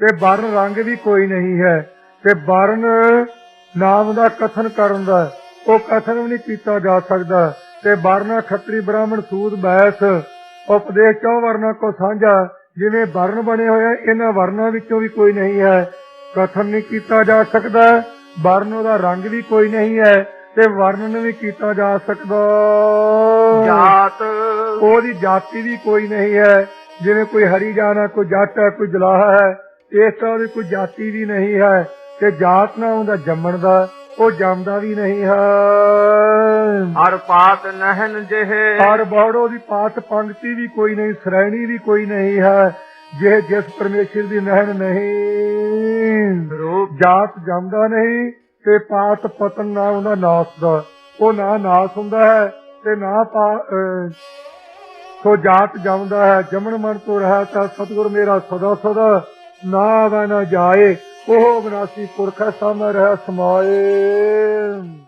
ਤੇ ਵਰਨ ਰੰਗ ਵੀ ਕੋਈ ਨਹੀਂ ਹੈ। ਤੇ ਵਰਨ ਨਾਮ ਦਾ ਕਥਨ ਕਰਨ ਦਾ ਉਹ ਕਥਨ ਵੀ ਨਹੀਂ ਕੀਤਾ ਜਾ ਸਕਦਾ। ਤੇ ਵਰਨਾ ਖੱਤਰੀ ਬ੍ਰਾਹਮਣ ਸੂਦ ਬੈਸ ਉਪਦੇਸ਼ ਚੌ ਵਰਨਾ ਕੋ ਸਾਂਝਾ ਜਿਵੇਂ ਵਰਨ ਬਣੇ ਹੋਏ ਇਹਨਾਂ ਵਰਨਾਂ ਵਿੱਚੋਂ ਵੀ ਕੋਈ ਨਹੀਂ ਹੈ। ਕਥਨ ਨਹੀਂ ਕੀਤਾ ਜਾ ਸਕਦਾ ਵਰਨ ਉਹਦਾ ਰੰਗ ਵੀ ਕੋਈ ਨਹੀਂ ਹੈ ਤੇ ਵਰਣਨ ਵੀ ਕੀਤਾ ਜਾ ਸਕਦਾ। ਜਾਤ। ਉਹਦੀ ਜਾਤੀ ਵੀ ਕੋਈ ਨਹੀਂ ਹੈ ਜਿਵੇਂ ਕੋਈ ਹਰੀਜਾਨ ਹੈ ਕੋਈ ਜੱਟ ਹੈ ਕੋਈ ਜਲਾਹਾ ਹੈ ਇਸ ਤਰ੍ਹਾਂ ਦੀ ਕੋਈ ਜਾਤੀ ਵੀ ਨਹੀਂ ਹੈ ਤੇ ਜਾਤ ਨਾ ਹੁੰਦਾ ਜੰਮਣ ਦਾ ਉਹ ਜੰਮਦਾ ਵੀ ਨਹੀਂ ਹੈ। ਹਰ ਪਾਤ ਨਹਿਨ ਜਿਹੇ। ਹਰ ਬੌੜੋ ਦੀ ਪਾਤ ਪੰਕਤੀ ਵੀ ਕੋਈ ਨਹੀਂ ਸ਼੍ਰੇਣੀ ਵੀ ਕੋਈ ਨਹੀਂ ਹੈ ਜੇ ਜਿਸ ਪਰਮੇਸ਼ਰ ਦੀ ਨਹਿਣ ਨਹੀਂ। ਰੂਪ ਜਾਤ ਜੰਮਦਾ ਨਹੀਂ ਤੇ ਪਾਤ ਪਤਨ ਨਾ ਉਹਦਾ ਨਾਸ ਦਾ। ਉਹ ਨਾ ਨਾਸ ਹੁੰਦਾ ਹੈ ਤੇ ਨਾ ਪਾ ਸੋ ਜਾਤ ਜੰਮਦਾ ਹੈ ਜਮਨ ਮਨ ਤੋਂ ਰਹਾ ਤਾਂ ਸਤਿਗੁਰ ਮੇਰਾ ਸਦਾ ਸਦਾ ਨਾ ਨਾ ਜਾਏ ਉਹ ਵਿਨਾਸੀ ਪੁਰਖ ਸਾਮਰ ਹੈ ਸਮਾਏ।